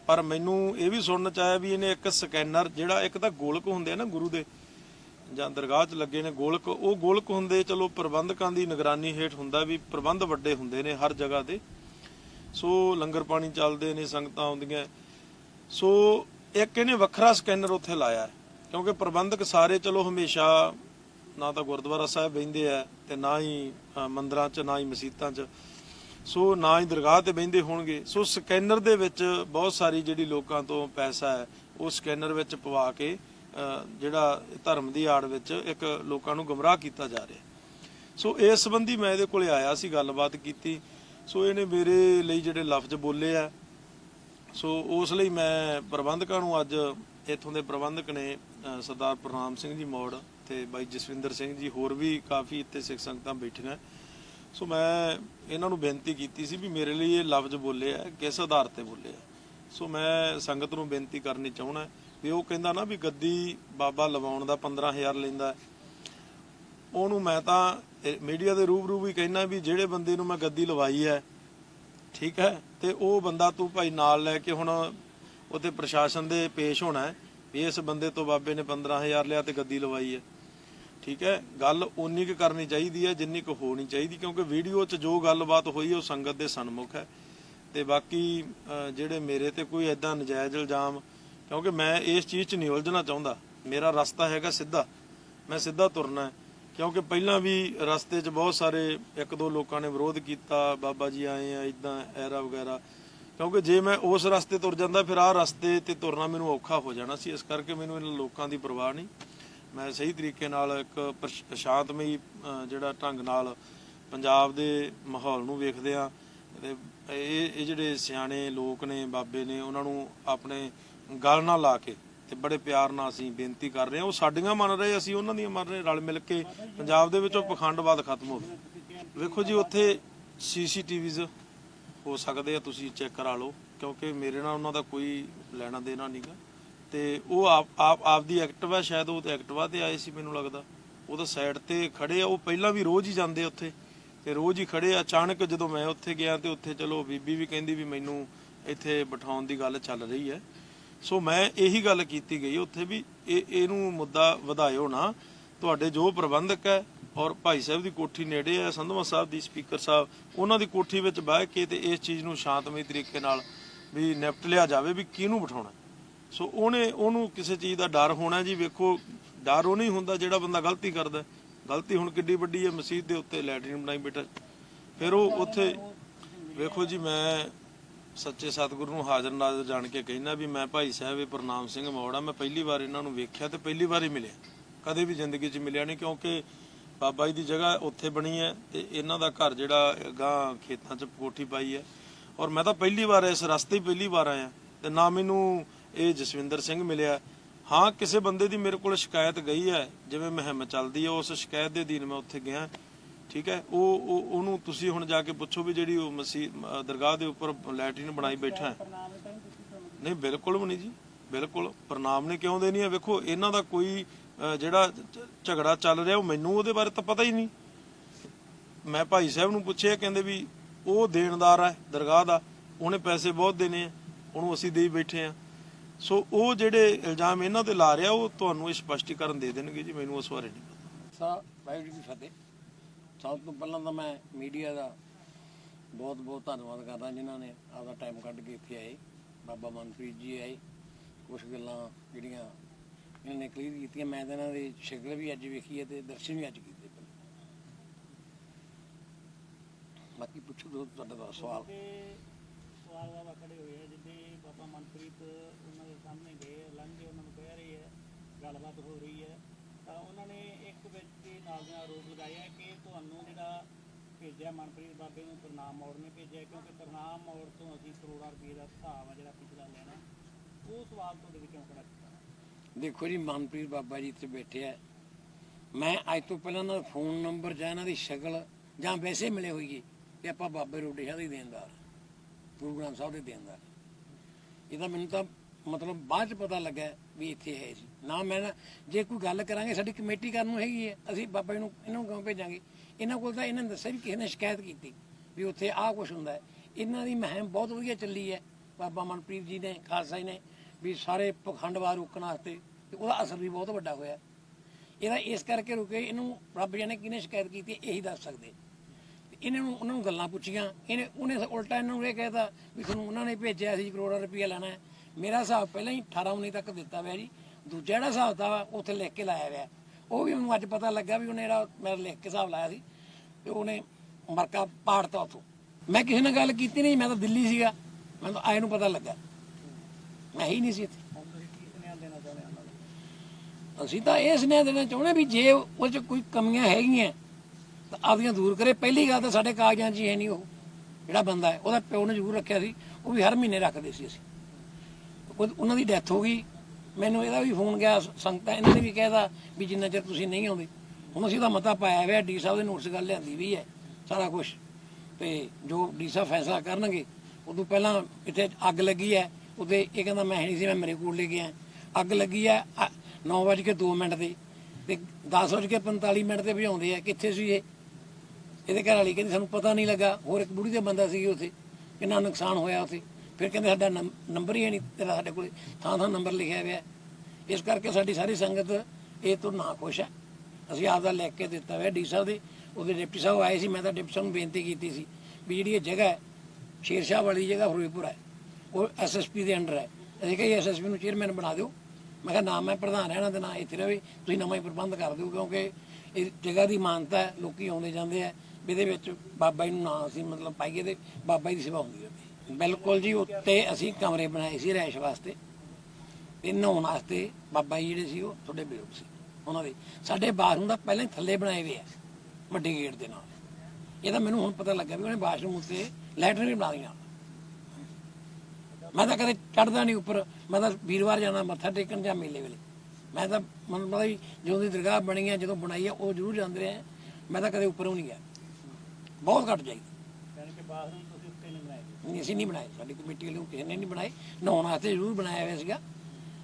ਪਰ ਮੈਨੂੰ ਇਹ ਵੀ ਸੁਣਨ ਚ ਆਇਆ ਵੀ ਇਹਨੇ ਇੱਕ ਸਕੈਨਰ ਜਿਹੜਾ ਇੱਕ ਤਾਂ ਗੋਲਕ ਹੁੰਦੇ ਆ ਨਾ ਗੁਰੂ ਦੇ ਜਾਂ ਦਰਗਾਹ 'ਚ ਲੱਗੇ ਨੇ ਗੋਲਕ, ਉਹ ਗੋਲਕ ਹੁੰਦੇ ਚਲੋ ਪ੍ਰਬੰਧਕਾਂ ਦੀ ਨਿਗਰਾਨੀ ਹੇਠ ਹੁੰਦਾ ਵੀ ਪ੍ਰਬੰਧ ਵੱਡੇ ਹੁੰਦੇ ਨੇ ਹਰ ਜਗ੍ਹਾ ਤੇ ਸੋ ਲੰਗਰ ਪਾਣੀ ਚੱਲਦੇ ਨੇ, ਸੰਗਤਾਂ ਆਉਂਦੀਆਂ। ਸੋ ਇੱਕ ਇਹਨੇ ਵੱਖਰਾ ਸਕੈਨਰ ਉੱਥੇ ਲਾਇਆ ਕਿਉਂਕਿ ਪ੍ਰਬੰਧਕ ਸਾਰੇ ਚਲੋ ਹਮੇਸ਼ਾ ਨਾ ਤਾਂ ਗੁਰਦੁਆਰਾ ਸਾਹਿਬ ਬਹਿੰਦੇ ਆ ਤੇ ਨਾ ਹੀ ਮੰਦਰਾਂ 'ਚ, ਨਾ ਹੀ ਮਸੀਤਾਂ 'ਚ। ਸੋ ਨਾ ਹੀ ਦਰਗਾਹ ਤੇ ਬਹਿੰਦੇ ਹੋਣਗੇ। ਸੋ ਸਕੈਨਰ ਦੇ ਵਿੱਚ ਬਹੁਤ ਸਾਰੀ ਜਿਹੜੀ ਲੋਕਾਂ ਤੋਂ ਪੈਸਾ ਹੈ, ਉਹ ਸਕੈਨਰ ਵਿੱਚ ਪਵਾ ਕੇ ਜਿਹੜਾ ਧਰਮ ਦੀ ਆੜ ਵਿੱਚ ਇੱਕ ਲੋਕਾਂ ਨੂੰ ਗੁੰਮਰਾਹ ਕੀਤਾ ਜਾ ਰਿਹਾ। ਸੋ ਇਸ ਸੰਬੰਧੀ ਮੈਂ ਇਹਦੇ ਕੋਲੇ ਆਇਆ ਸੀ, ਗੱਲਬਾਤ ਕੀਤੀ। ਸੋ ਇਹਨੇ ਮੇਰੇ ਲਈ ਜਿਹੜੇ ਲਫ਼ਜ਼ ਬੋਲੇ ਆ, ਸੋ ਉਸ ਲਈ ਮੈਂ ਪ੍ਰਬੰਧਕਾਂ ਨੂੰ ਅੱਜ ਇੱਥੋਂ ਦੇ ਪ੍ਰਬੰਧਕ ਨੇ ਸਰਦਾਰ ਪ੍ਰਨਾਮ ਸਿੰਘ ਜੀ ਮੋੜ ਤੇ ਬਾਈ ਜਸਵਿੰਦਰ ਸਿੰਘ ਜੀ ਹੋਰ ਵੀ ਕਾਫੀ ਇੱਥੇ ਸਿੱਖ ਸੰਗਤਾਂ ਬੈਠੀਆਂ। ਸੋ ਮੈਂ ਇਹਨਾਂ ਨੂੰ ਬੇਨਤੀ ਕੀਤੀ ਸੀ ਵੀ ਮੇਰੇ ਲਈ ਇਹ ਲਫ਼ਜ਼ ਬੋਲੇ ਆ, ਕਿਸ ਆਧਾਰ ਤੇ ਬੋਲੇ ਆ। ਸੋ ਮੈਂ ਸੰਗਤ ਨੂੰ ਬੇਨਤੀ ਕਰਨੀ ਚਾਹੁੰਦਾ। ਵੀ ਉਹ ਕਹਿੰਦਾ ਨਾ ਵੀ ਗੱਦੀ ਬਾਬਾ ਲਵਾਉਣ ਦਾ 15000 ਲੈਂਦਾ ਉਹਨੂੰ ਮੈਂ ਤਾਂ ਮੀਡੀਆ ਦੇ ਰੂਬਰੂ ਵੀ ਕਹਿਣਾ ਵੀ ਜਿਹੜੇ ਬੰਦੇ ਨੂੰ ਮੈਂ ਗੱਦੀ ਲਵਾਈ ਹੈ, ਠੀਕ ਹੈ, ਤੇ ਉਹ ਬੰਦਾ ਤੂੰ ਭਾਈ ਨਾਲ ਲੈ ਕੇ ਹੁਣ ਉੱਥੇ ਪ੍ਰਸ਼ਾਸਨ ਦੇ ਪੇਸ਼ ਹੋਣਾ ਹੈ ਵੀ ਇਸ ਬੰਦੇ ਤੋਂ ਬਾਬੇ ਨੇ 15000 ਲਿਆ ਤੇ ਗੱਦੀ ਲਵਾਈ ਹੈ। ਠੀਕ ਹੈ, ਗੱਲ ਓਨੀ ਕੁ ਕਰਨੀ ਚਾਹੀਦੀ ਹੈ ਜਿੰਨੀ ਕੁ ਹੋਣੀ ਚਾਹੀਦੀ, ਕਿਉਂਕਿ ਵੀਡੀਓ 'ਚ ਜੋ ਗੱਲਬਾਤ ਹੋਈ ਉਹ ਸੰਗਤ ਦੇ ਸਨਮੁਖ ਹੈ। ਤੇ ਬਾਕੀ ਜਿਹੜੇ ਮੇਰੇ ਤੇ ਕੋਈ ਐਦਾਂ ਨਜਾਇਜ਼ ਇਲਜ਼ਾਮ ਕਿਉਂਕਿ ਮੈਂ ਇਸ ਚੀਜ਼ 'ਚ ਨਹੀਂ ਉਲਝਣਾ ਚਾਹੁੰਦਾ। ਮੇਰਾ ਰਸਤਾ ਹੈਗਾ ਸਿੱਧਾ। ਮੈਂ ਸਿੱਧਾ ਤੁਰਨਾ ਹੈ। ਕਿਉਂਕਿ ਪਹਿਲਾਂ ਵੀ ਰਸਤੇ 'ਚ ਬਹੁਤ ਸਾਰੇ ਇੱਕ ਦੋ ਲੋਕਾਂ ਨੇ ਵਿਰੋਧ ਕੀਤਾ, ਬਾਬਾ ਜੀ ਆਏ ਆ, ਇਦਾਂ ਐਰਾ ਵਗੈਰਾ। ਕਿਉਂਕਿ ਜੇ ਮੈਂ ਉਸ ਰਸਤੇ ਤੁਰ ਜਾਂਦਾ, ਫਿਰ ਆਹ ਰਸਤੇ ਤੇ ਤੁਰਨਾ ਮੈਨੂੰ ਔਖਾ ਹੋ ਜਾਣਾ ਸੀ। ਇਸ ਕਰਕੇ ਮੈਨੂੰ ਇਹਨਾਂ ਲੋਕਾਂ ਦੀ ਪਰਵਾਹ ਨਹੀਂ। ਮੈਂ ਸਹੀ ਤਰੀਕੇ ਨਾਲ ਇੱਕ ਸ਼ਾਂਤਮਈ ਜਿਹੜਾ ਢੰਗ ਨਾਲ ਪੰਜਾਬ ਦੇ ਮਾਹੌਲ ਨੂੰ ਵੇਖਦੇ ਆ ਇਹ ਇਹ ਜਿਹੜੇ ਸਿਆਣੇ ਲੋਕ ਨੇ, ਬਾਬੇ ਨੇ, ਉਹਨਾਂ ਨੂੰ ਆਪਣੇ ਗਲ ਨਾਲ ਲਾ ਕੇ ਤੇ ਬੜੇ ਪਿਆਰ ਨਾਲ ਅਸੀਂ ਬੇਨਤੀ ਕਰ ਰਹੇ ਹਾਂ। ਉਹ ਸਾਡੀਆਂ ਮੰਨ ਰਹੇ, ਅਸੀਂ ਉਹਨਾਂ ਦੀਆਂ ਮੰਨ ਰਹੇ, ਰਲ ਮਿਲ ਕੇ ਪੰਜਾਬ ਦੇ ਵਿੱਚੋਂ ਪਖੰਡਵਾਦ ਖਤਮ ਹੋਵੇ ਵੇਖੋ ਜੀ, ਉੱਥੇ ਸੀਸੀਟੀਵੀਜ਼ ਹੋ ਸਕਦੇ ਆ, ਤੁਸੀਂ ਚੈੱਕ ਕਰਾ ਲਓ, ਕਿਉਂਕਿ ਮੇਰੇ ਨਾਲ ਉਹਨਾਂ ਦਾ ਕੋਈ ਲੈਣਾ ਦੇਣਾ ਨਹੀਂਗਾ ਤੇ ਉਹ ਆਪ ਆਪ, ਆਪਦੀ ਐਕਟਿਵਾ ਸ਼ਾਇਦ ਉਹ ਤੇ ਐਕਟਿਵਾ ਤੇ ਆਏ ਸੀ ਮੈਨੂੰ ਲੱਗਦਾ। ਉਹ ਤਾਂ ਸਾਈਡ ਤੇ ਖੜੇ ਆ, ਉਹ ਪਹਿਲਾਂ ਵੀ ਰੋਜ਼ ਹੀ ਜਾਂਦੇ ਉੱਥੇ। ਤੇ ਰੋਜ਼ ਹੀ ਖੜੇ ਆ, ਅਚਾਨਕ ਜਦੋਂ ਮੈਂ ਉੱਥੇ ਗਿਆ ਤੇ ਉੱਥੇ ਚਲੋ ਬੀਬੀ ਵੀ ਕਹਿੰਦੀ ਵੀ ਮੈਨੂੰ ਇੱਥੇ ਬਿਠਾਉਣ ਦੀ ਗੱਲ ਚੱਲ ਰਹੀ ਹੈ। ਸੋ ਮੈਂ ਇਹੀ ਗੱਲ ਕੀਤੀ ਗਈ, ਉੱਥੇ ਵੀ ਇਹ, ਇਹਨੂੰ ਮੁੱਦਾ ਵਧਾਇਓ ਨਾ। ਤੁਹਾਡੇ ਜੋ ਪ੍ਰਬੰਧਕ ਹੈ ਔਰ ਭਾਈ ਸਾਹਿਬ ਦੀ ਕੋਠੀ ਨੇੜੇ ਹੈ ਸੰਧਵਾ ਸਾਹਿਬ ਦੀ ਸਪੀਕਰ ਸਾਹਿਬ, ਉਹਨਾਂ ਦੀ ਕੋਠੀ ਵਿੱਚ ਬਹਿ ਕੇ ਤੇ ਇਸ ਚੀਜ਼ ਨੂੰ ਸ਼ਾਂਤਮਈ ਤਰੀਕੇ ਨਾਲ ਵੀ ਨਿਪਟ ਲਿਆ ਜਾਵੇ ਵੀ ਕਿਹਨੂੰ ਬਿਠਾਉਣਾ। ਸੋ ਉਹਨੇ, ਉਹਨੂੰ ਕਿਸੇ ਚੀਜ਼ ਦਾ ਡਰ ਹੋਣਾ ਜੀ, ਵੇਖੋ, ਡਰ ਉਹ ਨਹੀਂ ਹੁੰਦਾ ਜਿਹੜਾ ਬੰਦਾ ਗਲਤੀ ਕਰਦਾ। ਗਲਤੀ ਹੁਣ ਕਿੱਡੀ ਵੱਡੀ ਹੈ ਮਸਜਿਦ ਦੇ ਉੱਤੇ ਲੈਟਰਿਨ ਬਣਾਈ ਬੈਠਾ। ਫਿਰ ਉਹ ਉੱਥੇ, ਵੇਖੋ ਜੀ, ਮੈਂ ਸੱਚੇ ਸਤਿਗੁਰੂ ਨੂੰ ਹਾਜ਼ਰ ਨਾਜ਼ਰ ਜਾਣ ਕੇ ਕਹਿਣਾ ਵੀ ਮੈਂ ਭਾਈ ਸਾਹਿਬ ਇਹ ਪ੍ਰਨਾਮ ਸਿੰਘ ਮੌੜਾ ਮੈਂ ਪਹਿਲੀ ਵਾਰ ਇਹਨਾਂ ਨੂੰ ਵੇਖਿਆ ਤੇ ਪਹਿਲੀ ਵਾਰ ਹੀ ਮਿਲਿਆ। ਕਦੇ ਵੀ ਜ਼ਿੰਦਗੀ 'ਚ ਮਿਲਿਆ ਨਹੀਂ ਕਿਉਂਕਿ ਬਾਬਾ ਜੀ ਦੀ ਜਗ੍ਹਾ ਉੱਥੇ ਬਣੀ ਹੈ ਤੇ ਇਹਨਾਂ ਦਾ ਘਰ ਜਿਹੜਾ ਗਾਂ ਖੇਤਾਂ 'ਚ ਕੋਠੀ ਪਾਈ ਹੈ। ਔਰ ਮੈਂ ਤਾਂ ਪਹਿਲੀ ਵਾਰ ਇਸ ਰਸਤੇ ਪਹਿਲੀ ਵਾਰ ਆਇਆ ਤੇ ਨਾ ਮੈਨੂੰ ਇਹ ਜਸਵਿੰਦਰ ਸਿੰਘ ਮਿਲਿਆ। ਹਾਂ, ਕਿਸੇ ਬੰਦੇ ਦੀ ਮੇਰੇ ਕੋਲ ਸ਼ਿਕਾਇਤ ਗਈ ਹੈ, ਜਿਵੇਂ ਮੁਹਿੰਮ ਚੱਲਦੀ ਹੈ, ਉਸ ਸ਼ਿਕਾਇਤ ਦੇ ਅਧੀਨ ਮੈਂ ਉੱਥੇ ਗਿਆ। ਠੀਕ ਹੈ? ਉਹ ਉਹ, ਉਹਨੂੰ ਤੁਸੀਂ ਹੁਣ ਜਾ ਕੇ ਪੁੱਛੋ ਵੀ ਜਿਹੜੀ ਉਹ ਮਸੀਹ ਦਰਗਾਹ ਦੇ ਉੱਪਰ ਲੈਟਰਿਨ ਬਣਾਈ ਬੈਠਾ ਹੈ। ਨਹੀਂ, ਬਿਲਕੁਲ ਵੀ ਨਹੀਂ ਜੀ। ਬਿਲਕੁਲ ਪ੍ਰਣਾਮ ਨੇ ਕਿਉਂ ਦੇਣੀ ਹੈ? ਵੇਖੋ, ਇਹਨਾਂ ਦਾ ਕੋਈ ਜਿਹੜਾ ਝਗੜਾ ਚੱਲ ਰਿਹਾ, ਉਹ ਮੈਨੂੰ ਉਹਦੇ ਬਾਰੇ ਤਾਂ ਪਤਾ ਹੀ ਨਹੀਂ। ਮੈਂ ਭਾਈ ਸਾਹਿਬ ਨੂੰ ਪੁੱਛਿਆ, ਕਹਿੰਦੇ ਵੀ ਉਹ ਦੇਣਦਾਰ ਹੈ ਦਰਗਾਹ ਦਾ, ਉਹਨੇ ਪੈਸੇ ਬਹੁਤ ਦੇਣੇ ਆ, ਉਹਨੂੰ ਅਸੀਂ ਦੇਈ ਬੈਠੇ ਆ। ਸੋ ਉਹ ਜਿਹੜੇ ਇਲਜ਼ਾਮ ਇਹਨਾਂ ਤੇ ਲਾ ਰਿਹਾ, ਉਹ ਤੁਹਾਨੂੰ ਇਹ ਸਪਸ਼ਟੀਕਰਨ ਦੇ ਦੇਣਗੇ ਜੀ, ਮੈਨੂੰ ਉਸ ਬਾਰੇ ਨਹੀਂ ਪਤਾ।
ਸਾ, ਵਾਹਿਗੁਰੂ ਜੀ ਫਤਿਹ। ਸਭ ਤੋਂ ਪਹਿਲਾਂ ਤਾਂ ਮੈਂ ਮੀਡੀਆ ਦਾ ਬਹੁਤ ਬਹੁਤ ਧੰਨਵਾਦ ਕਰਦਾ ਜਿਨ੍ਹਾਂ ਨੇ ਆਪਦਾ ਟਾਈਮ ਕੱਢ ਕੇ ਇੱਥੇ ਆਏ। ਬਾਬਾ ਮਨਪ੍ਰੀਤ ਜੀ ਆਏ। ਕੁਝ ਗੱਲਾਂ ਜਿਹੜੀਆਂ ਇਹਨਾਂ ਨੇ ਕਲੀਅਰ ਕੀਤੀਆਂ। ਮੈਂ ਤਾਂ ਇਹਨਾਂ ਦੀ ਸ਼ਕਲ ਵੀ ਅੱਜ ਵੇਖੀ ਹੈ ਤੇ ਦਰਸ਼ਨ ਵੀ ਅੱਜ ਕੀਤੇ। ਬਾਕੀ ਪੁੱਛੋ ਦੋ ਤੁਹਾਡਾ ਦਾ ਸਵਾਲ।
ਸਵਾਲ ਵਾਲਾ ਖੜੇ ਹੋਏ ਆ ਜਿੱਦੇ ਬਾਬਾ ਮਨਪ੍ਰੀਤ ਉਹਨਾਂ ਦੇ ਸਾਹਮਣੇ ਗਏ ਲੰਘੇ ਉਹਨਾਂ ਨੂੰ ਕਹਿ ਰਹੇ ਹੈ ਗੱਲਬਾਤ ਹੋ ਰਹੀ ਹੈ ਤਾਂ ਉਹਨਾਂ ਨੇ ਇੱਕ ਵਿਅਕਤੀ ਨਾਲ ਦੇ ਆਰੋਪ ਲਗਾਇਆ ਕਿ ਤੁਹਾਨੂੰ ਜਿਹੜਾ ਭੇਜਿਆ ਮਨਪ੍ਰੀਤ ਬਾਬੇ ਨੂੰ ਪ੍ਰਨਾਮ ਮੋੜ ਨੇ ਭੇਜਿਆ, ਕਿਉਂਕਿ ਪ੍ਰਨਾਮ ਮੋੜ ਤੋਂ ਅਸੀਂ ਕਰੋੜਾਂ ਰੁਪਏ ਦਾ ਹਿਸਾਬ ਆ ਜਿਹੜਾ ਪਿਛਲਾ ਲੈਣਾ। ਉਹ ਸਵਾਲ ਤੁਹਾਡੇ ਵਿੱਚ ਕਿਉਂ ਕੀਤਾ?
ਦੇਖੋ ਜੀ, ਮਨਪ੍ਰੀਤ ਬਾਬਾ ਜੀ ਇੱਥੇ ਬੈਠੇ ਆ। ਮੈਂ ਅੱਜ ਤੋਂ ਪਹਿਲਾਂ ਦਾ ਫੋਨ ਨੰਬਰ ਜਾਂ ਇਹਨਾਂ ਦੀ ਸ਼ਕਲ ਜਾਂ ਵੈਸੇ ਮਿਲੇ ਹੋਈਏ ਕਿ ਆਪਾਂ ਬਾਬੇ ਰੋਡੇ ਸ਼ਾਹ ਦੇ ਦੇਣਦਾਰ, ਗੁਰੂ ਗ੍ਰੰਥ ਸਾਹਿਬ ਦੇ ਦੇਣਦਾਰ। ਇਹਦਾ ਮੈਨੂੰ ਤਾਂ ਮਤਲਬ ਬਾਅਦ ਚ ਪਤਾ ਲੱਗਾ ਵੀ ਇੱਥੇ ਹੈ ਜੀ। ਨਾ ਮੈਂ ਨਾ ਜੇ ਕੋਈ ਗੱਲ ਕਰਾਂਗੇ, ਸਾਡੀ ਕਮੇਟੀ ਕਰਨ ਨੂੰ ਹੈਗੀ ਹੈ। ਅਸੀਂ ਬਾਬਾ ਜੀ ਨੂੰ ਇਹਨਾਂ ਨੂੰ ਕਿਉਂ ਭੇਜਾਂਗੇ? ਇਹਨਾਂ ਕੋਲ ਤਾਂ ਇਹਨਾਂ ਨੇ ਦੱਸਿਆ ਵੀ ਕਿਸੇ ਨੇ ਸ਼ਿਕਾਇਤ ਕੀਤੀ ਵੀ ਉੱਥੇ ਆਹ ਕੁਝ ਹੁੰਦਾ ਹੈ। ਇਹਨਾਂ ਦੀ ਮੁਹਿੰਮ ਬਹੁਤ ਵਧੀਆ ਚੱਲੀ ਹੈ। ਬਾਬਾ ਮਨਪ੍ਰੀਤ ਜੀ ਨੇ, ਖਾਲਸਾ ਜੀ ਨੇ ਵੀ ਸਾਰੇ ਪਖੰਡਵਾਰ ਰੋਕਣ ਵਾਸਤੇ ਤੇ ਉਹਦਾ ਅਸਰ ਵੀ ਬਹੁਤ ਵੱਡਾ ਹੋਇਆ। ਇਹਦਾ ਇਸ ਕਰਕੇ ਰੁਕੇ, ਇਹਨੂੰ ਰੱਬ ਜਾਣੇ ਕਿਹਨੇ ਸ਼ਿਕਾਇਤ ਕੀਤੀ ਇਹੀ ਦੱਸ ਸਕਦੇ ਇਹਨਾਂ ਨੂੰ ਉਹਨਾਂ ਨੂੰ ਗੱਲਾਂ ਪੁੱਛੀਆਂ। ਇਹਨੇ ਉਹਨੇ ਉਲਟਾ ਇਹਨਾਂ ਨੂੰ ਇਹ ਕਹਿਤਾ ਵੀ ਤੁਹਾਨੂੰ ਉਹਨਾਂ ਨੇ ਭੇਜਿਆ ਸੀ, ਕਰੋੜਾਂ ਰੁਪਇਆ ਲੈਣਾ ਮੇਰਾ ਹਿਸਾਬ ਪਹਿਲਾਂ ਹੀ 18 19 ਤੱਕ ਦਿੱਤਾ ਹੋਇਆ ਜੀ। ਦੂਜਾ ਜਿਹੜਾ ਹਿਸਾਬ ਦਾ ਵਾ ਉੱਥੇ ਲਿਖ ਕੇ ਲਾਇਆ ਹੋਇਆ। ਉਹ ਵੀ ਮੈਨੂੰ ਅੱਜ ਪਤਾ ਲੱਗਾ ਵੀ ਉਹਨੇ ਜਿਹੜਾ ਮੈਂ ਲਿਖ ਕੇ ਹਿਸਾਬ ਲਾਇਆ ਸੀ ਤੇ ਉਹਨੇ ਮਰਕਾ ਪਾੜਤਾ ਉਥੋਂ। ਮੈਂ ਕਿਸੇ ਨਾਲ ਗੱਲ ਕੀਤੀ ਨਹੀਂ, ਮੈਂ ਤਾਂ ਦਿੱਲੀ ਸੀਗਾ। ਮੈਨੂੰ ਤਾਂ ਆਏ ਨੂੰ ਪਤਾ ਲੱਗਾ। ਮੈਂ ਹੀ ਨਹੀਂ ਸੀ ਇੱਥੇ। ਅਸੀਂ ਤਾਂ ਇਹ ਸੁਨੇਹਾ ਦੇਣਾ ਚਾਹੁੰਦੇ ਵੀ ਜੇ ਉਹ ਚ ਕੋਈ ਕਮੀਆਂ ਹੈਗੀਆਂ, ਤਾਂ ਆਪਦੀਆਂ ਦੂਰ ਕਰੇ। ਪਹਿਲੀ ਗੱਲ ਤਾਂ ਸਾਡੇ ਕਾਗਜ਼ਾਂ 'ਚ ਹੀ ਹੈ ਨਹੀਂ ਉਹ। ਜਿਹੜਾ ਬੰਦਾ ਹੈ, ਉਹਦਾ ਪਿਓ ਨੇ ਜ਼ਰੂਰ ਰੱਖਿਆ ਸੀ। ਉਹ ਵੀ ਹਰ ਮਹੀਨੇ ਰੱਖਦੇ ਸੀ ਅਸੀਂ। ਉਹ- ਉਹਨਾਂ ਦੀ ਡੈਥ ਹੋ ਗਈ। ਮੈਨੂੰ ਇਹਦਾ ਵੀ ਫੋਨ ਗਿਆ, ਸੰਗਤਾਂ ਇਹਨਾਂ ਨੇ ਵੀ ਕਹਿਦਾ ਵੀ ਜਿੰਨਾ ਚਿਰ ਤੁਸੀਂ ਨਹੀਂ ਆਉਂਦੇ। ਹੁਣ ਅਸੀਂ ਤਾਂ ਮਤਾ ਪਾਇਆ ਹੋਇਆ, ਡੀ ਸਾਹਿਬ ਦੇ ਨੋਟਿਸ ਗੱਲ ਲਿਆਂਦੀ ਵੀ ਹੈ, ਸਾਰਾ ਕੁਝ ਤੇ ਜੋ ਡੀ ਸਾਹਿਬ ਫੈਸਲਾ ਕਰਨਗੇ, ਉਦੋਂ ਪਹਿਲਾਂ ਇੱਥੇ ਅੱਗ ਲੱਗੀ ਹੈ, ਉਹਦੇ ਇਹ ਕਹਿੰਦਾ ਮੈਂ ਹੈ ਨਹੀਂ ਸੀ, ਮੈਂ ਮੇਰੇ ਕੋਲ ਲੈ ਗਿਆ ਅੱਗ ਲੱਗੀ ਹੈ 9:02 ਮਿੰਟ ਤੇ ਤੇ 10:45 ਮਿੰਟ ਤੇ ਭਜਾਉਂਦੇ ਆ, ਕਿੱਥੇ ਸੀ ਇਹ? ਇਹਦੇ ਘਰ ਵਾਲੀ ਕਹਿੰਦੀ, ਸਾਨੂੰ ਪਤਾ ਨਹੀਂ ਲੱਗਾ, ਹੋਰ ਇੱਕ ਬੁੜੀ ਦਾ ਬੰਦਾ ਸੀ ਉੱਥੇ, ਕਿੰਨਾ ਨੁਕਸਾਨ ਹੋਇਆ ਉੱਥੇ। ਫਿਰ ਕਹਿੰਦੇ ਸਾਡਾ ਨੰਮ- ਨੰਬਰ ਹੀ ਹੈ ਨਹੀਂ, ਤੇਰਾ ਸਾਡੇ ਕੋਲ ਥਾਂ ਥਾਂ ਨੰਬਰ ਲਿਖਿਆ ਹੋਇਆ ਇਸ ਕਰਕੇ ਸਾਡੀ ਸਾਰੀ ਸੰਗਤ ਇਹ ਤੋਂ ਨਾ ਖੁਸ਼ ਹੈ। ਅਸੀਂ ਆਪ ਦਾ ਲਿਖ ਕੇ ਦਿੱਤਾ ਹੋਇਆ ਡੀ ਸਾਹਿਬ ਦੇ। ਉਹਦੇ ਡਿਪਟੀ ਸਾਹਿਬ ਆਏ ਸੀ, ਮੈਂ ਤਾਂ ਡਿਪਟੀ ਸਾਹਿਬ ਨੂੰ ਬੇਨਤੀ ਕੀਤੀ ਸੀ ਵੀ ਜਿਹੜੀ ਇਹ ਜਗ੍ਹਾ ਹੈ, ਸ਼ੇਰਸ਼ਾਹ ਵਾਲੀ ਜਗ੍ਹਾ ਫਿਰੋਜ਼ਪੁਰ ਹੈ, ਉਹ ਐਸਐਸਪੀ ਦੇ ਅੰਡਰ ਹੈ। ਅਸੀਂ ਕਹੀ ਐਸਐਸਪੀ ਨੂੰ ਚੇਅਰਮੈਨ ਬਣਾ ਦਿਓ। ਮੈਂ ਕਿਹਾ, ਨਾ, ਮੈਂ ਪ੍ਰਧਾਨ ਰਹਿਣਾ ਤੇ ਨਾ ਇੱਥੇ ਰਵੇ, ਤੁਸੀਂ ਨਵਾਂ ਹੀ ਪ੍ਰਬੰਧ ਕਰ ਦਿਓ, ਕਿਉਂਕਿ ਇਹ ਜਗ੍ਹਾ ਦੀ ਮਾਨਤਾ ਹੈ, ਲੋਕੀ ਆਉਂਦੇ ਜਾਂਦੇ ਆ ਵੀ ਇਹਦੇ ਵਿੱਚ ਬਾਬਾ ਜੀ ਨੂੰ ਨਾਂ ਅਸੀਂ ਮਤਲਬ ਪਾਈਏ ਤੇ ਬਾਬਾ ਜੀ ਦੀ ਸੇਵਾ ਹੁੰਦੀ ਹੈ। ਬਿਲਕੁਲ ਜੀ, ਉੱਤੇ ਅਸੀਂ ਕਮਰੇ ਬਣਾਏ ਸੀ ਰੈਸ਼ ਵਾਸਤੇ। ਤੇ ਨਹਾਉਣ ਵਾਸਤੇ ਬਾਬਾ ਜੀ ਜਿਹੜੇ ਸੀ ਉਹ ਤੁਹਾਡੇ ਬਜ਼ੁਰਗ ਸੀ। ਉਹਨਾਂ ਦੇ ਸਾਡੇ ਬਾਥਰੂਮ ਦਾ ਪਹਿਲਾਂ ਹੀ ਥੱਲੇ ਬਣਾਏ ਹੋਏ ਆ, ਵੱਡੇ ਗੇਟ ਦੇ ਨਾਲ। ਇਹ ਤਾਂ ਮੈਨੂੰ ਹੁਣ ਪਤਾ ਲੱਗਾ ਵੀ ਉਹਨੇ ਬਾਥਰੂਮ ਉੱਤੇ ਲੈਟਰ ਵੀ ਬਣਾ ਲਈਆਂ। ਮੈਂ ਤਾਂ ਕਦੇ ਚੜਦਾ ਨਹੀਂ ਉੱਪਰ, ਮੈਂ ਤਾਂ ਵੀਰਵਾਰ ਜਾਣਾ, ਮੱਥਾ ਟੇਕਣ ਜਾਂ ਮੇਲੇ ਵੇਲੇ। ਮੈਂ ਤਾਂ ਮੈਨੂੰ ਪਤਾ ਵੀ ਜਦੋਂ ਦੀ ਦਰਗਾਹ ਬਣੀ ਆ, ਜਦੋਂ ਬਣਾਈ ਆ, ਉਹ ਜ਼ਰੂਰ ਜਾਂਦੇ ਰਹੇ ਮੈਂ ਤਾਂ ਕਦੇ ਉੱਪਰੋਂ ਨਹੀਂ ਗਿਆ। ਬਹੁਤ ਘੱਟ ਜਾਈ
ਯਾਨੀ ਕਿ ਬਾਥਰੂਮ ਨਹੀਂ
ਅਸੀਂ ਨਹੀਂ ਬਣਾਏ। ਸਾਡੀ ਕਮੇਟੀ ਵਾਲੇ ਕਿਸੇ ਨੇ ਨਹੀਂ ਬਣਾਏ। ਨਹਾਉਣ ਵਾਸਤੇ ਜ਼ਰੂਰ ਬਣਾਇਆ ਹੋਇਆ ਸੀਗਾ।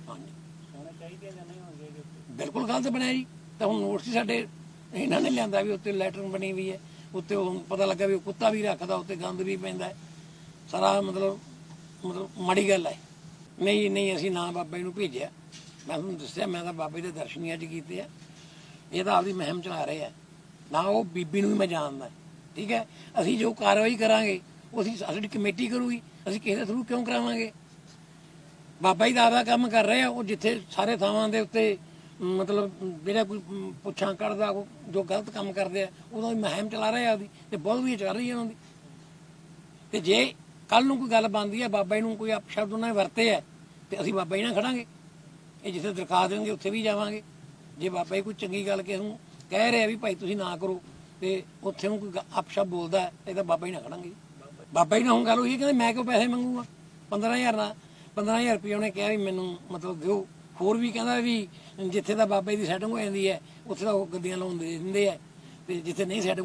ਹਾਂਜੀ।
ਹੋਣੇ ਚਾਹੀਦੇ ਜਾਂ ਨਹੀਂ ਹੋਣਗੇ ਇਹਦੇ ਉੱਤੇ?
ਬਿਲਕੁਲ ਗਲਤ ਬਣਿਆ ਜੀ। ਤਾਂ ਹੁਣ ਨੋਟਿਸ ਸਾਡੇ ਇਹਨਾਂ ਨੇ ਲਿਆਂਦਾ ਵੀ ਉੱਤੇ ਲੈਟਰਨ ਬਣੀ ਹੋਈ ਹੈ। ਉੱਤੇ ਉਹ ਪਤਾ ਲੱਗਾ ਵੀ ਉਹ ਕੁੱਤਾ ਵੀ ਰੱਖਦਾ ਉੱਤੇ ਗੰਦ ਵੀ ਪੈਂਦਾ ਸਾਰਾ ਮਤਲਬ ਮਤਲਬ ਮਾੜੀ ਗੱਲ ਹੈ। ਨਹੀਂ ਨਹੀਂ ਅਸੀਂ ਨਾ ਬਾਬਾ ਜੀ ਨੂੰ ਭੇਜਿਆ। ਮੈਂ ਤੁਹਾਨੂੰ ਦੱਸਿਆ ਮੈਂ ਤਾਂ ਬਾਬਾ ਦੇ ਦਰਸ਼ਨ ਹੀ ਅੱਜ ਕੀਤੇ ਆ। ਇਹ ਤਾਂ ਆਪਦੀ ਮਹਿਮ ਚਲਾ ਰਹੇ ਆ। ਨਾ ਉਹ ਬੀਬੀ ਨੂੰ ਵੀ ਮੈਂ ਜਾਣਦਾ। ਠੀਕ ਹੈ? ਅਸੀਂ ਜੋ ਕਾਰਵਾਈ ਕਰਾਂਗੇ ਉਹ ਅਸੀਂ ਸਾਡੀ ਕਮੇਟੀ ਕਰੂਗੀ। ਅਸੀਂ ਕਿਸੇ ਦੇ ਥਰੂ ਕਿਉਂ ਕਰਾਵਾਂਗੇ? ਬਾਬਾ ਜੀ ਦਾ ਆਪਦਾ ਕੰਮ ਕਰ ਰਹੇ ਆ ਉਹ ਜਿੱਥੇ ਸਾਰੇ ਥਾਵਾਂ ਦੇ ਉੱਤੇ ਮਤਲਬ ਜਿਹੜਾ ਕੋਈ ਪੁੱਛਾਂ ਕੱਢਦਾ ਕੋਈ ਜੋ ਗਲਤ ਕੰਮ ਕਰਦੇ ਆ ਉਹਦਾ ਹੀ ਮੁਹਿੰਮ ਚਲਾ ਰਹੇ ਆ ਉਹਦੀ ਤੇ ਬਹੁਤ ਵੀ ਚੱਲ ਰਹੀ ਹੈ ਉਹਨਾਂ ਦੀ। ਤੇ ਜੇ ਕੱਲ ਨੂੰ ਕੋਈ ਗੱਲ ਬਣਦੀ ਹੈ ਬਾਬਾ ਜੀ ਨੂੰ ਕੋਈ ਅਪਸ਼ਬਦ ਉਹਨਾਂ ਨੇ ਵਰਤੇ ਹੈ ਤੇ ਅਸੀਂ ਬਾਬਾ ਜੀ ਨਾਲ ਖੜਾਂਗੇ। ਇਹ ਜਿੱਥੇ ਦਰਖਾਸਤ ਦੇਣਗੇ ਉੱਥੇ ਵੀ ਜਾਵਾਂਗੇ। ਜੇ ਬਾਬਾ ਜੀ ਕੋਈ ਚੰਗੀ ਗੱਲ ਕਿਸੇ ਨੂੰ ਕਹਿ ਰਿਹਾ ਵੀ ਭਾਈ ਤੁਸੀਂ ਨਾ ਕਰੋ ਤੇ ਉੱਥੇ ਨੂੰ ਕੋਈ ਗ- ਅਪਸ਼ਬਦ ਬੋਲਦਾ ਹੈ, ਇਹ ਤਾਂ ਬਾਬਾ ਜੀ ਨਾਲ ਖੜਾਂਗੇ। ਬਾਬਾ ਜੀ ਨਾਲ ਹੁਣ ਗੱਲ ਹੋਈ ਕਹਿੰਦੇ ਮੈਂ ਕਿਉਂ ਪੈਸੇ ਮੰਗੂਗਾ? 15000 ਨਾਲ 15000 ਰੁਪਏ ਉਹਨੇ ਕਿਹਾ ਵੀ ਮੈਨੂੰ ਮਤਲਬ ਦਿਓ। ਹੋਰ ਵੀ ਕਹਿੰਦਾ ਵੀ ਜਿੱਥੇ ਦਾ ਬਾਬਾ ਜੀ ਦੀ ਸੈਟਿੰਗ ਹੋ ਜਾਂਦੀ ਹੈ, ਉੱਥੇ ਤਾਂ ਉਹ ਗੱਡੀਆਂ ਲਾਉਣ ਦੇ ਦਿੰਦੇ ਆ। ਤੇ ਜਿੱਥੇ ਨਹੀਂ ਸੈਟਿੰਗ